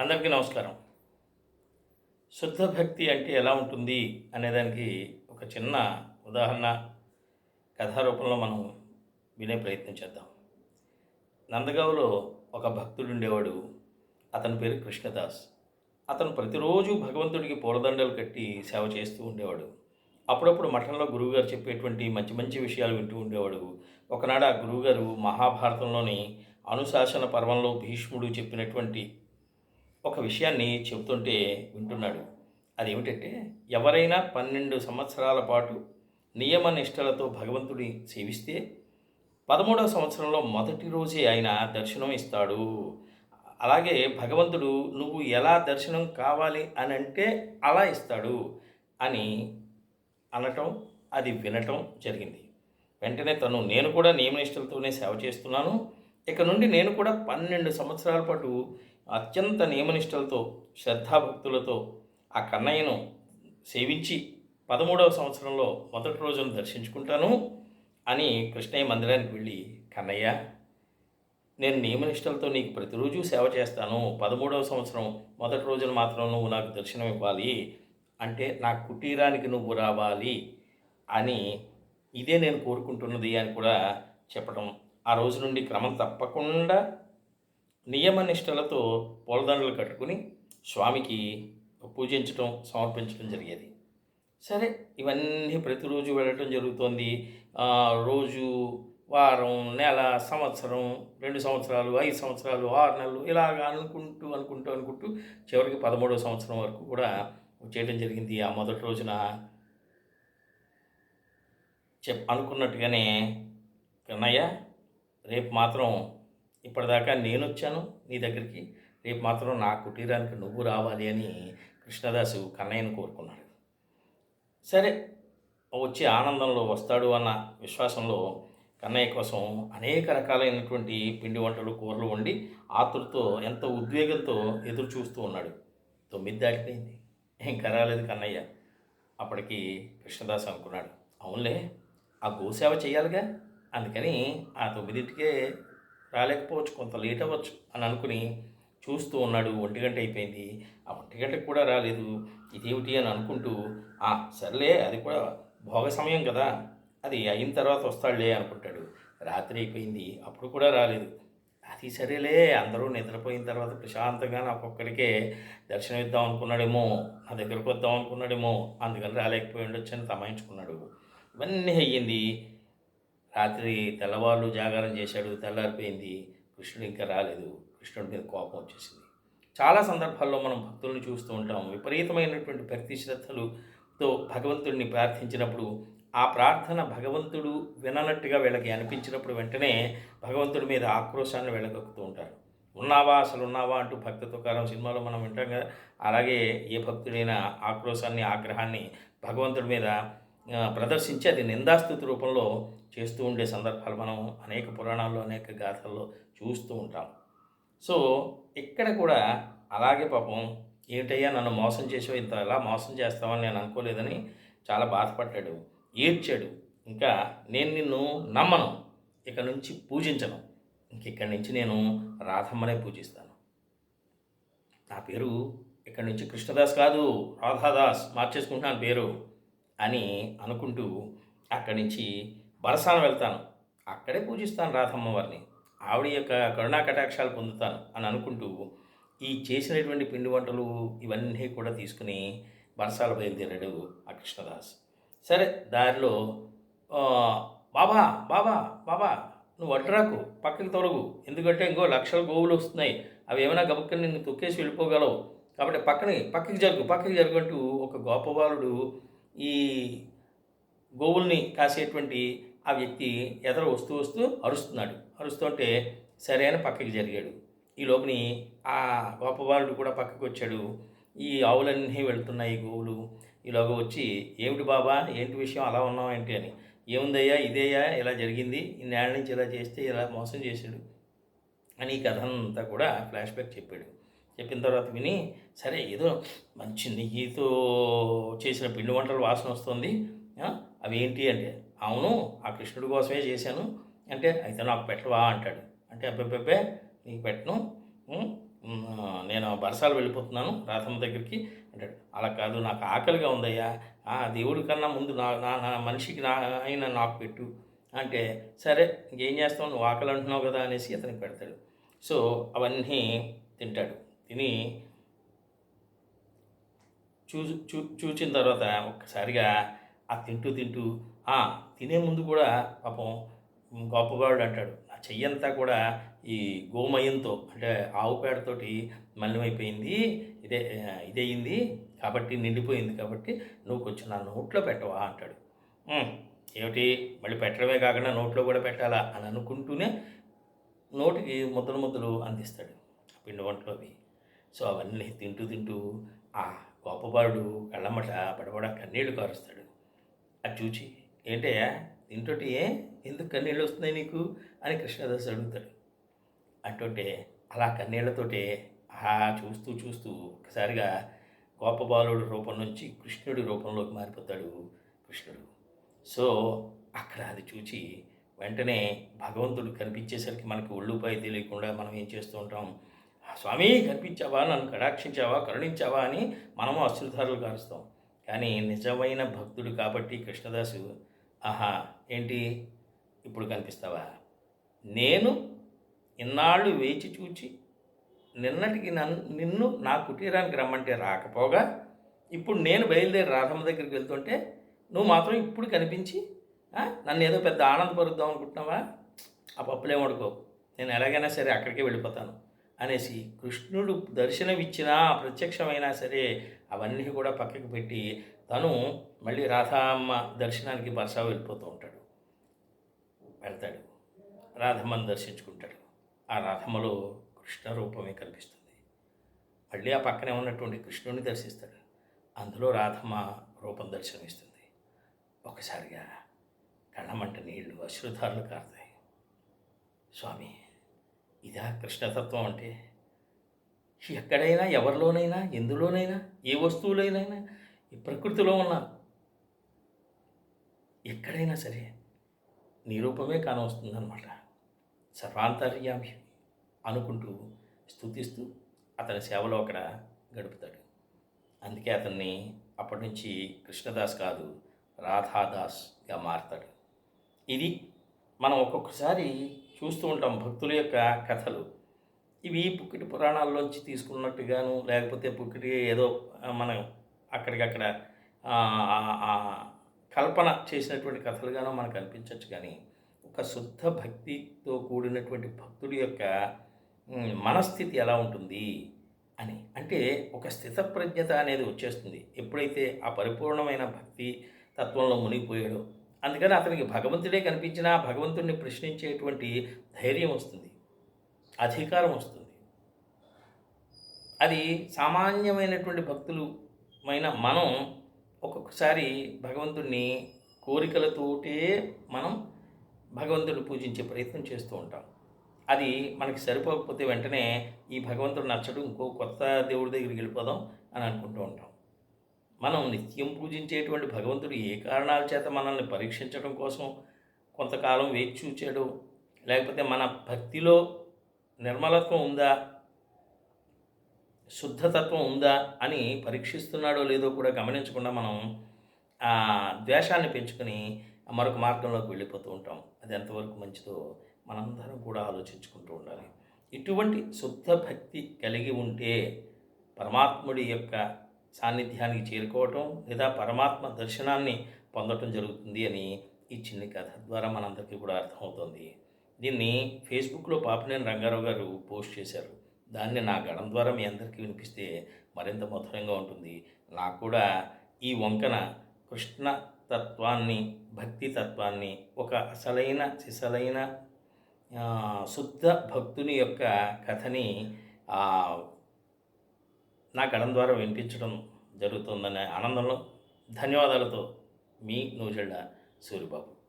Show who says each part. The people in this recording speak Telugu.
Speaker 1: అందరికీ నమస్కారం. శుద్ధ భక్తి అంటే ఎలా ఉంటుంది అనేదానికి ఒక చిన్న ఉదాహరణ కథారూపంలో మనం వినే ప్రయత్నం చేద్దాం. నందగావులో ఒక భక్తుడు ఉండేవాడు. అతని పేరు కృష్ణదాస్. అతను ప్రతిరోజు భగవంతుడికి పూలదండలు కట్టి సేవ చేస్తూ ఉండేవాడు. అప్పుడప్పుడు మఠంలో గురువుగారు చెప్పేటువంటి మంచి మంచి విషయాలు వింటూ ఉండేవాడు. ఒకనాడు ఆ గురువుగారు మహాభారతంలోని అనుశాసన పర్వంలో భీష్ముడు చెప్పినటువంటి ఒక విషయాన్ని చెబుతుంటే వింటున్నాడు. అదేమిటంటే ఎవరైనా పన్నెండు సంవత్సరాల పాటు నియమ నిష్టలతో భగవంతుడి సేవిస్తే పదమూడవ సంవత్సరంలో మొదటి రోజే ఆయన దర్శనం ఇస్తాడు. అలాగే భగవంతుడు నువ్వు ఎలా దర్శనం కావాలి అని అంటే అలా ఇస్తాడు అని అనటం అది వినటం జరిగింది. వెంటనే తను నేను కూడా నియమనిష్టలతోనే సేవ చేస్తున్నాను. ఇక నుండి నేను కూడా పన్నెండు సంవత్సరాల పాటు అత్యంత నియమనిష్టలతో శ్రద్ధాభక్తులతో ఆ కన్నయ్యను సేవించి పదమూడవ సంవత్సరంలో మొదటి రోజును దర్శించుకుంటాను అని కృష్ణయ్య మందిరానికి వెళ్ళి కన్నయ్య నేను నియమనిష్టలతో నీకు ప్రతిరోజు సేవ చేస్తాను. పదమూడవ సంవత్సరం మొదటి రోజున మాత్రం నువ్వు నాకు దర్శనం ఇవ్వాలి. అంటే నా కుటీరానికి నువ్వు రావాలి అని ఇదే నేను కోరుకుంటున్నది అని కూడా చెప్పడం ఆ రోజు నుండి క్రమం తప్పకుండా నియమనిష్టలతో పూలదండలు కట్టుకుని స్వామికి పూజించటం సమర్పించడం జరిగేది. సరే ఇవన్నీ ప్రతిరోజు వెళ్ళటం జరుగుతోంది. రోజు వారం నెల సంవత్సరం రెండు సంవత్సరాలు ఐదు సంవత్సరాలు ఆరు నెలలు ఇలాగ అనుకుంటూ అనుకుంటూ అనుకుంటూ చివరికి పదమూడవ సంవత్సరం వరకు కూడా చేయడం జరిగింది. ఆ మొదటి రోజున చెప్ అనుకున్నట్టుగానే కన్నయ్య రేపు మాత్రం ఇప్పటిదాకా నేను వచ్చాను నీ దగ్గరికి. రేపు మాత్రం నా కుటీరానికి నువ్వు రావాలి అని కృష్ణదాసు కన్నయ్యను కోరుకున్నాడు. సరే వచ్చి ఆనందంలో వస్తాడు అన్న విశ్వాసంలో కన్నయ్య కోసం అనేక రకాలైనటువంటి పిండి వంటలు కూరలు వండి ఆతులతో ఎంతో ఉద్వేగంతో ఎదురు చూస్తూ ఉన్నాడు. తొమ్మిది దాటిపోయింది. ఇంకా రాలేదు కన్నయ్య. అప్పటికి కృష్ణదాస్ అనుకున్నాడు. అవునులే ఆ గోసేవ చేయాలిగా అందుకని ఆ తొమ్మిదింటికే రాలేకపోవచ్చు కొంత లేట్ అవ్వచ్చు అని అనుకుని చూస్తూ ఉన్నాడు. ఒంటి గంట అయిపోయింది. ఆ ఒంటి గంటకు కూడా రాలేదు. ఇదేమిటి అని అనుకుంటూ "ఆ, సర్లే అది కూడా భోగ సమయం కదా అది అయిన తర్వాత వస్తాడులే అనుకుంటాడు. రాత్రి అయిపోయింది. అప్పుడు కూడా రాలేదు. అది సరేలే అందరూ నిద్రపోయిన తర్వాత ప్రశాంతంగా నాకు ఒక్కడికే దర్శనం ఇద్దాం అనుకున్నాడేమో నా దగ్గరకు వద్దాం అనుకున్నాడేమో అందుకని రాలేకపోయి ఉండొచ్చు అని తమాయించుకున్నాడు. ఇవన్నీ అయ్యింది. రాత్రి తెల్లవాళ్ళు జాగారం చేశాడు తెల్లారిపోయింది కృష్ణుడు ఇంకా రాలేదు. కృష్ణుడి మీద కోపం వచ్చేసింది. చాలా సందర్భాల్లో మనం భక్తుల్ని చూస్తూ ఉంటాం విపరీతమైనటువంటి భక్తి శ్రద్ధలుతో భగవంతుడిని ప్రార్థించినప్పుడు ఆ ప్రార్థన భగవంతుడు విననట్టుగా వీళ్ళకి అనిపించినప్పుడు వెంటనే భగవంతుడి మీద ఆక్రోశాన్ని వెళ్ళగక్కుతూ ఉంటారు. ఉన్నావా? అసలు ఉన్నావా? అంటూ భక్త తుకారం సినిమాలో మనం వింటాం కదా. అలాగే ఏ భక్తుడైనా ఆక్రోశాన్ని ఆగ్రహాన్ని భగవంతుడి మీద ప్రదర్శించి అది నిందాస్థుతి రూపంలో చేస్తూ ఉండే సందర్భాలు మనం అనేక పురాణాల్లో అనేక గాథల్లో చూస్తూ ఉంటాం. సో ఇక్కడ కూడా అలాగే పాపం ఏమిటయ్యా నన్ను మోసం చేసావు ఇంత ఎలా మోసం చేస్తావని నేను అనుకోలేదని చాలా బాధపడ్డాడు ఏడ్చాడు. ఇంకా నేను నిన్ను నమ్మను ఇక నుంచి పూజించను ఇంక ఇక్కడి నుంచి నేను రాధమ్మనే పూజిస్తాను. నా పేరు ఇక్కడి నుంచి కృష్ణదాస్ కాదు రాధాదాస్ మార్చేసుకుంటున్నాను పేరు. అని అనుకుంటూ అక్కడి నుంచి బరసాన వెళ్తాను. అక్కడే పూజిస్తాను రాధమ్మవారిని. ఆవిడ యొక్క కరుణా కటాక్షాలు పొందుతాను అని అనుకుంటూ ఈ చేసినటువంటి పిండి వంటలు ఇవన్నీ కూడా తీసుకుని బరసాల బయలుదేరాడు ఆ కృష్ణదాస్. సరే దారిలో బాబా బాబా బాబా నువ్వు అడ్రాకు పక్కకి తొలగు. ఎందుకంటే ఇంకో లక్షల గోవులు వస్తున్నాయి. అవి ఏమైనా గబక్కని నిన్ను తొక్కేసి వెళ్ళిపోగలవు. కాబట్టి పక్కనే పక్కకి జరుగు పక్కకి జరుగుంటూ ఒక గోపబాలుడు ఈ గోవుల్ని కాసేటువంటి ఆ వ్యక్తి ఎదర వస్తూ వస్తూ అరుస్తున్నాడు. అరుస్తుంటే సరే అని పక్కకి జరిగాడు. ఈ లోపుని ఆ గోపబాలుడు కూడా పక్కకి వచ్చాడు. ఈ ఆవులన్నీ వెళ్తున్నాయి గోవులు. ఈలోగా వచ్చి ఏమిటి బాబా? ఏంటి విషయం? అలా ఉన్నావు ఏంటి? అని. ఏముందయ్యా? ఇదేయా? ఇలా జరిగింది? ఇన్నేళ్ళ నుంచి ఇలా చేస్తే ఇలా మోసం చేశాడు? అని ఈ కథ అంతా కూడా ఫ్లాష్ బ్యాక్ చెప్పాడు. చెప్పిన తర్వాత విని సరే ఏదో మంచి నెయ్యితో చేసిన పిండి వంటలు వాసన వస్తుంది. అవి ఏంటి? అంటే అవును ఆ కృష్ణుడి కోసమే చేశాను. అంటే అయితే నాకు పెట్టవా? అంటాడు. అంటే అబ్బాయి నీకు పెట్టను. నేను బరసాలు వెళ్ళిపోతున్నాను రాతమ్మ దగ్గరికి. అంటాడు. అలా కాదు నాకు ఆకలిగా ఉందయ్యా. ఆ దేవుడి కన్నా ముందు నా నా నా మనిషికి నా అయినా నాకు పెట్టు. అంటే సరే ఇంకేం చేస్తావు? నువ్వు ఆకలి అంటున్నావు కదా అనేసి అతనికి పెడతాడు. సో అవన్నీ తింటాడు. తిని చూ చూ చూచిన తర్వాత ఒక్కసారిగా ఆ తింటూ తింటూ ఆ తినే ముందు కూడా పాపం గొప్పవాడు అంటాడు. ఆ చెయ్యంతా కూడా ఈ గోమయంతో అంటే ఆవు పేడతోటి మలినమైపోయింది ఇదే ఇదయింది కాబట్టి నిండిపోయింది కాబట్టి నువ్వు కొంచెం నా నోట్లో పెట్టవా అంటాడు. ఏమిటి? మళ్ళీ పెట్టడమే కాకుండా నోట్లో కూడా పెట్టాలా? అని అనుకుంటూనే నోటికి ముద్దలు ముద్దలు అందిస్తాడు ఆ పిండి వంటలోవి సో అవన్నీ తింటూ తింటూ ఆ గొప్పవాడు కళ్ళమ్మట బడబడ కన్నీళ్ళు కారుస్తాడు. అది చూచి ఏంటయ్యా దీంతోటి ఏ? ఎందుకు కన్నీళ్ళు వస్తున్నాయి నీకు? అని కృష్ణదాస్ అడుగుతాడు. అంటుంటే అలా కన్నీళ్ళతోటే ఆ చూస్తూ చూస్తూ ఒకసారిగా గోపబాలుడి రూపం నుంచి కృష్ణుడి రూపంలోకి మారిపోతాడు కృష్ణుడు. సో అక్కడ అది చూచి వెంటనే భగవంతుడు కనిపించేసరికి మనకి ఒళ్ళుపై తెలియకుండా మనం ఏం చేస్తూ ఉంటాం? స్వామి కనిపించావా నన్ను కటాక్షించావా కరుణించావా అని మనము అశ్రుధారులు కారుస్తాం కానీ నిజమైన భక్తుడు కాబట్టి కృష్ణదాసు ఆహా ఏంటి? ఇప్పుడు కనిపిస్తావా? నేను ఇన్నాళ్ళు వేచి చూచి నిన్నటికి నన్ను నిన్ను నా కుటీరానికి రమ్మంటే రాకపోగా ఇప్పుడు నేను బయలుదేరి రాధమ్మ దగ్గరికి వెళ్తుంటే నువ్వు మాత్రం ఇప్పుడు కనిపించి నన్ను ఏదో పెద్ద ఆనందపరుద్దాం అనుకుంటున్నావా? ఆ పప్పులేమడుకో నేను ఎలాగైనా సరే అక్కడికే వెళ్ళిపోతాను. అనేసి కృష్ణుడు దర్శనమిచ్చినా ప్రత్యక్షమైనా సరే అవన్నీ కూడా పక్కకు పెట్టి తను మళ్ళీ రాధామ్మ దర్శనానికి బరసా వెళ్ళిపోతూ ఉంటాడు. వెళ్తాడు. రాధమ్మని దర్శించుకుంటాడు. ఆ రాధమ్మలో కృష్ణ రూపమే కనిపిస్తుంది. మళ్ళీ ఆ పక్కనే ఉన్నటువంటి కృష్ణుని దర్శిస్తాడు. అందులో రాధమ్మ రూపం దర్శనమిస్తుంది. ఒకసారిగా కళ్ళమంట నీళ్ళు అశ్రుధారులు కారుతాయి. స్వామి ఇదా కృష్ణతత్వం అంటే. ఎక్కడైనా ఎవరిలోనైనా ఎందులోనైనా ఏ వస్తువులైనా ఈ ప్రకృతిలో ఉన్న ఎక్కడైనా సరే నిరూపమే కానవస్తుందన్నమాట. సర్వాంతర్యామి అనుకుంటూ స్తుతిస్తూ అతని సేవలో అక్కడ గడుపుతాడు. అందుకే అతన్ని అప్పటి నుంచి కృష్ణదాస్ కాదు రాధాదాస్గా మారతాడు. ఇది మనం ఒక్కొక్కసారి చూస్తూ ఉంటాం భక్తుల యొక్క కథలు. ఇవి పుక్కిటి పురాణాల్లోంచి తీసుకున్నట్టుగాను లేకపోతే పుక్కిటి ఏదో మనం అక్కడికక్కడ కల్పన చేసినటువంటి కథలుగానో మనకు అనిపించవచ్చు కానీ ఒక శుద్ధ భక్తితో కూడినటువంటి భక్తుడి యొక్క మనస్థితి ఎలా ఉంటుంది అని. అంటే ఒక స్థితప్రజ్ఞత అనేది వచ్చేస్తుంది. ఎప్పుడైతే ఆ పరిపూర్ణమైన భక్తి తత్వంలో మునిగిపోయాడో అందుకని అతనికి భగవంతుడే కనిపించినా భగవంతుడిని ప్రశ్నించేటువంటి ధైర్యం వస్తుంది. అధికారం వస్తుంది. అది సామాన్యమైనటువంటి భక్తులమైన మనం ఒక్కొక్కసారి భగవంతుడిని కోరికలతోటే మనం భగవంతుడిని పూజించే ప్రయత్నం చేస్తూ ఉంటాం. అది మనకి సరిపోకపోతే వెంటనే ఈ భగవంతుడు నచ్చడం ఇంకో కొత్త దేవుడి దగ్గరికి వెళ్ళిపోదాం అని అనుకుంటూ ఉంటాం. మనం నిత్యం పూజించేటువంటి భగవంతుడు ఏ కారణాల చేత మనల్ని పరీక్షించడం కోసం కొంతకాలం వేచి చూచాడు? లేకపోతే మన భక్తిలో నిర్మలత్వం ఉందా? శుద్ధతత్వం ఉందా? అని పరీక్షిస్తున్నాడో లేదో కూడా గమనించకుండా మనం ఆ ద్వేషాన్ని పెంచుకొని మరొక మార్గంలోకి వెళ్ళిపోతూ ఉంటాం. అది ఎంతవరకు మంచిదో మనందరం కూడా ఆలోచించుకుంటూ ఉండాలి. ఇటువంటి శుద్ధ భక్తి కలిగి ఉంటే పరమాత్ముడి యొక్క సాన్నిధ్యానికి చేరుకోవటం లేదా పరమాత్మ దర్శనాన్ని పొందటం జరుగుతుంది అని ఈ చిన్న కథ ద్వారా మనందరికీ కూడా అర్థమవుతుంది. దీన్ని ఫేస్బుక్లో పాపినేని రంగారావు గారు పోస్ట్ చేశారు. దాన్ని నా గడం ద్వారా మీ అందరికీ వినిపిస్తే మరింత మధురంగా ఉంటుంది. నాకు కూడా ఈ వంకన కృష్ణ తత్వాన్ని భక్తి తత్వాన్ని ఒక అసలైన సిసలైన శుద్ధ భక్తుని యొక్క కథని నా గడం ద్వారా వినిపించడం జరుగుతుందనే ఆనందంలో ధన్యవాదాలతో మీ నూజెళ్ళ సూరిబాబు.